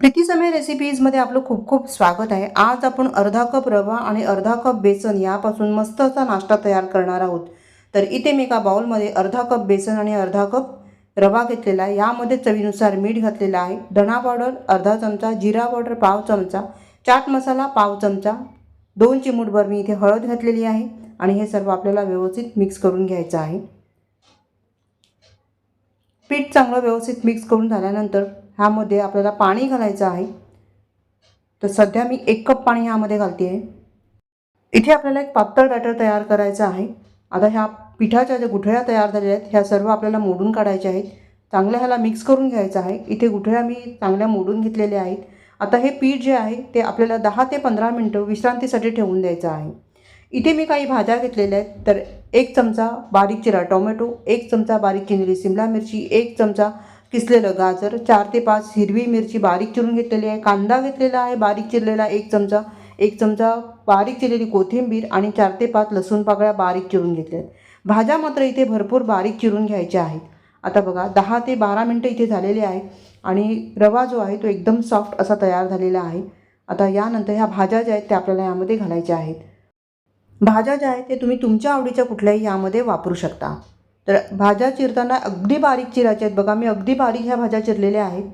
प्रीती समय रेसिपीजमध्ये आपलं खूप खूप स्वागत आहे. आज आपण अर्धा कप रवा आणि अर्धा कप बेसन यापासून मस्त असा नाश्ता तयार करणार आहोत. तर इथे मी एका बाउलमध्ये अर्धा कप बेसन आणि अर्धा कप रवा घेतलेला आहे. यामध्ये चवीनुसार मीठ घातलेलं आहे. धणा पावडर अर्धा चमचा जिरा पावडर पाव चमचा चाट मसाला पाव चमचा दोन चिमूटभर मी इथे हळद घातलेली आहे आणि हे सर्व आपल्याला व्यवस्थित मिक्स करून घ्यायचं आहे. पीठ चांगलं व्यवस्थित मिक्स करून झाल्यानंतर ह्यामध्ये आपल्याला पाणी घालायचं आहे. तर सध्या मी एक कप पाणी ह्यामध्ये घालते आहे इथे आपल्याला एक पातळ बॅटर तयार करायचं आहे. आता ह्या पिठाच्या ज्या गुठळ्या तयार झालेल्या आहेत ह्या सर्व आपल्याला मोडून काढायच्या आहेत. चांगल्या ह्याला मिक्स करून घ्यायचं आहे. इथे गुठळ्या मी चांगल्या मोडून घेतलेल्या आहेत. आता हे पीठ जे आहे ते आपल्याला दहा ते पंधरा मिनटं विश्रांतीसाठी ठेवून द्यायचं आहे. इथे मी काही भाज्या घेतलेल्या आहेत. तर एक चमचा बारीक चिरा टोमॅटो एक चमचा बारीक चिरलेली सिमला मिरची एक चमचा किसलेलं गाजर चार ते पाच हिरवी मिरची बारीक चिरून घेतलेली आहे. कांदा घेतलेला आहे बारीक चिरलेला एक चमचा एक चमचा बारीक चिरलेली कोथिंबीर आणि चार ते पाच लसूण पाकळ्या बारीक चिरून घेतल्या आहेत. भाज्या मात्र इथे भरपूर बारीक चिरून घ्यायच्या आहेत. आता बघा दहा ते बारा मिनटं इथे झालेले आहे आणि रवा जो आहे तो एकदम सॉफ्ट असा तयार झालेला आहे. आता यानंतर ह्या भाज्या ज्या आहेत त्या आपल्याला यामध्ये घालायच्या आहेत. भाज्या ज्या आहेत ते तुम्ही तुमच्या आवडीच्या कुठल्याही यामध्ये वापरू शकता. तर भाज्या चिरताना अगदी बारीक चिरायच्या आहेत. बघा मी अगदी बारीक ह्या भाज्या चिरलेल्या आहेत.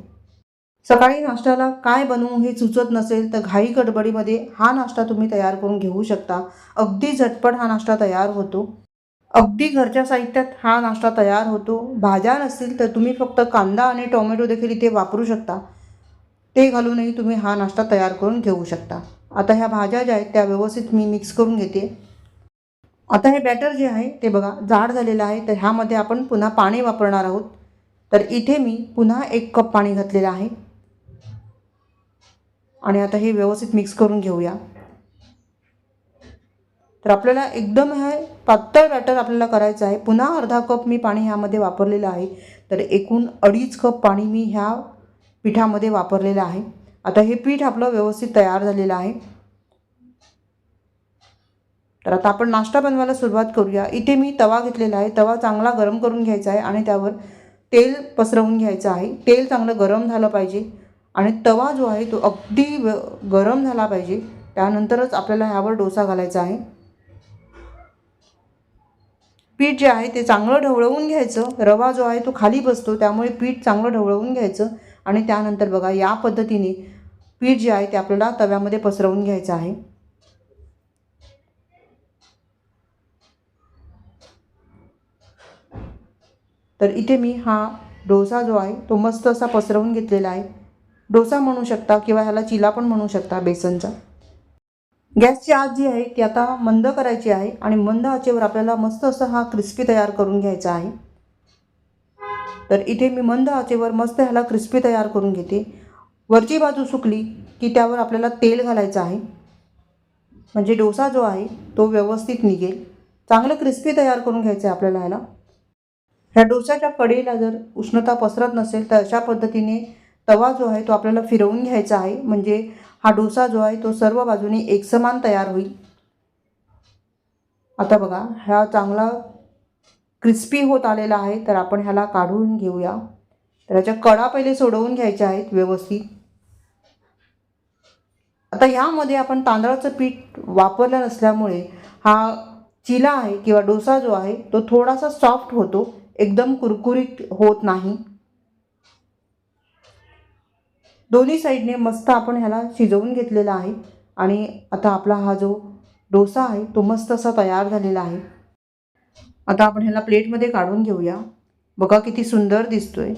सकाळी नाश्त्याला काय बनवू हे सुचत नसेल तर घाई गडबडीमध्ये हा नाश्ता तुम्ही तयार करून घेऊ शकता. अगदी झटपट हा नाश्ता तयार होतो. अगदी घरच्या साहित्यात हा नाश्ता तयार होतो. भाज्या नसतील तर तुम्ही फक्त कांदा आणि टोमॅटो देखील इथे वापरू शकता. ते घालूनही तुम्ही हा नाश्ता तयार करून घेऊ शकता. आता ह्या भाज्या ज्या आहेत त्या व्यवस्थित मी मिक्स करून घेते. आता हे बॅटर जे आहे ते बघा जाड झालेलं आहे तर ह्यामध्ये आपण पुन्हा पाणी वापरणार आहोत. तर इथे मी पुन्हा एक कप पाणी घातलेलं आहे. आणि आता हे व्यवस्थित मिक्स करून घेऊया. तर आपल्याला एकदम हे पातळ बॅटर आपल्याला करायचं आहे. पुन्हा अर्धा कप मी पाणी ह्यामध्ये वापरलेलं आहे. तर एकूण अडीच कप पाणी मी ह्या पिठामध्ये वापरलेलं आहे. आता हे पीठ आपलं व्यवस्थित तयार झालेलं आहे. तर आता आपण नाश्ता बनवायला सुरुवात करूया. इथे मी तवा घेतलेला आहे. तवा चांगला गरम करून घ्यायचा आहे आणि त्यावर तेल पसरवून घ्यायचं आहे. तेल चांगलं गरम झालं पाहिजे आणि तवा जो आहे तो अगदी गरम झाला पाहिजे. त्यानंतरच आपल्याला ह्यावर डोसा घालायचा आहे. पीठ जे आहे ते चांगलं ढवळवून घ्यायचं. रवा जो आहे तो खाली बसतो त्यामुळे पीठ चांगलं ढवळवून घ्यायचं. आणि त्यानंतर बघा या पद्धतीने पीठ जे आहे ते आपल्याला तव्यामध्ये पसरवून घ्यायचं आहे. तर इथे मी हा डोसा जो आहे तो मस्त असा पसरवून घेतलेला आहे. डोसा म्हणू शकता किंवा ह्याला चिला पण म्हणू शकता बेसनचा. गॅसची आत जी आहे ती आता मंद करायची आहे आणि मंद आचेवर आपल्याला मस्त असं हा क्रिस्पी तयार करून घ्यायचा आहे. तर इथे मी मंद आचेवर मस्त ह्याला क्रिस्पी तयार करून घेते. वरची बाजू सुकली की त्यावर आपल्याला तेल घालायचं आहे. म्हणजे डोसा जो आहे तो व्यवस्थित निघेल. चांगलं क्रिस्पी तयार करून घ्यायचं आहे आपल्याला ह्याला. ह्या डोसाच्या कडेला जर उष्णता पसरत नसेल तर अशा पद्धतीने तवा जो आहे तो आपल्याला फिरवून घ्यायचा आहे. म्हणजे हा डोसा जो आहे तो सर्व बाजूने एकसमान तयार होईल. आता बघा हा चांगला क्रिस्पी होत आलेला आहे तर आपण ह्याला काढून घेऊया. तर ह्याच्या कडा पहिले सोडवून घ्यायच्या आहेत व्यवस्थित. आता ह्यामध्ये आपण तांदळाचं पीठ वापरलं नसल्यामुळे हा चिला आहे किंवा डोसा जो आहे तो थोडासा सॉफ्ट होतो. एकदम कुरकुरीत होत नाही. दोन्ही साईडने मस्त आपण ह्याला शिजवून घेतलेला आहे. आणि आता आपला हा जो डोसा आहे तो मस्त असा तयार झालेला आहे. आता आपण ह्याला प्लेटमध्ये काढून घेऊया. बघा किती सुंदर दिसतोय.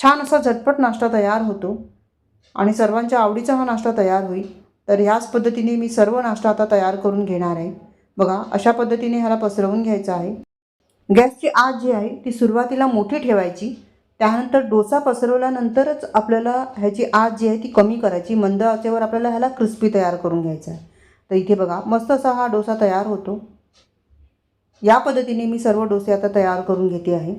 छान असा झटपट नाश्ता तयार होतो. आणि सर्वांच्या आवडीचा हा नाश्ता तयार होईल. तर ह्याच पद्धतीने मी सर्व नाश्ता आता तयार करून घेणार आहे. बघा अशा पद्धतीने ह्याला पसरवून घ्यायचं आहे. गॅसची आग जी आहे ती सुरुवातीला मोठी ठेवायची. त्यानंतर डोसा पसरवल्यानंतरच आपल्याला ह्याची आग जी आहे ती कमी करायची. मंद आचेवर आपल्याला ह्याला क्रिस्पी तयार करून घ्यायचा आहे. तर इथे बघा मस्त असा हा डोसा तयार होतो. या पद्धतीने मी सर्व डोसे आता तयार करून घेते आहे.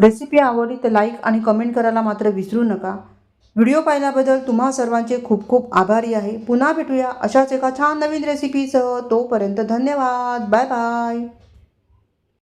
रेसिपी आवडली तर लाईक आणि कमेंट करायला मात्र विसरू नका. व्हिडिओ पाहिल्याबद्दल तुम्हा सर्वांचे खूप खूप आभारी आहे. पुन्हा भेटूया अशाच एका छान नवीन रेसिपीसह. तोपर्यंत धन्यवाद. Bye bye.